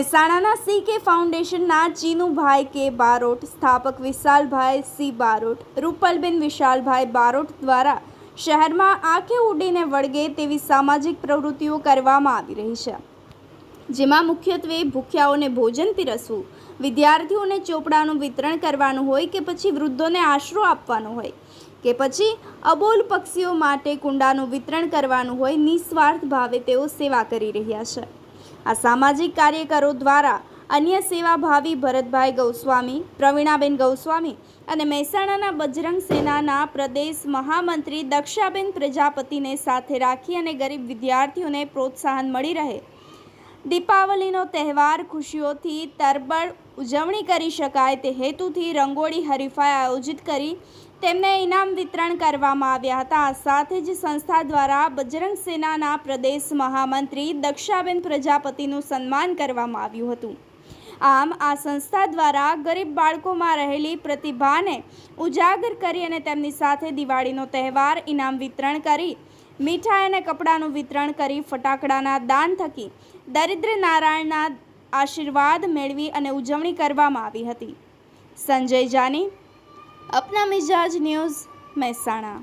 Mehsana C કે ફાઉન્ડેશનના ચીનુભાઈ કે બારોટ, સ્થાપક વિશાલભાઈ સી બારોટ, રૂપલબેન વિશાલભાઈ બારોટ દ્વારા શહેરમાં આંખે ઉડીને વળગે તેવી સામાજિક પ્રવૃત્તિઓ કરવામાં આવી રહી છે. જેમાં મુખ્યત્વે ભૂખ્યાઓને ભોજન પીરસવું, વિદ્યાર્થીઓને ચોપડાનું વિતરણ કરવાનું હોય કે પછી વૃદ્ધોને આશરો આપવાનો હોય કે પછી અબોલ પક્ષીઓ માટે કુંડાનું વિતરણ કરવાનું હોય, નિસ્વાર્થ ભાવે તેઓ સેવા કરી રહ્યા છે. આ સામાજિક કાર્યકરો દ્વારા અન્ય સેવાભાવી ભરતભાઈ ગૌસ્વામી, પ્રવીણાબેન ગૌસ્વામી અને મહેસાણાના બજરંગ સેનાના પ્રદેશ મહામંત્રી દક્ષાબેન પ્રજાપતિને સાથે રાખી અને ગરીબ વિદ્યાર્થીઓને પ્રોત્સાહન મળી રહે દીપાવલીનો તહેવાર ખુશીઓથી તરબળ ઉજવણી કરી શકાય તે હેતુથી રંગોળી હરીફાઈ આયોજિત કરી તેમને ઇનામ વિતરણ કરવામાં આવ્યા હતા. સાથે જ સંસ્થા દ્વારા બજરંગ સેનાના પ્રદેશ મહામંત્રી દક્ષાબેન પ્રજાપતિનું સન્માન કરવામાં આવ્યું હતું. આમ, આ સંસ્થા દ્વારા ગરીબ બાળકોમાં રહેલી પ્રતિભાને ઉજાગર કરી અને તેમની સાથે દિવાળીનો તહેવાર ઇનામ વિતરણ કરી મીઠાઈ અને કપડાનું વિતરણ કરી ફટાકડાના દાન થકી દરિદ્ર નારાયણના આશીર્વાદ મેળવી અને ઉજવણી કરવામાં આવી હતી. સંજય જાની, અપના મિજાજ ન્યૂઝ મહેસાણા.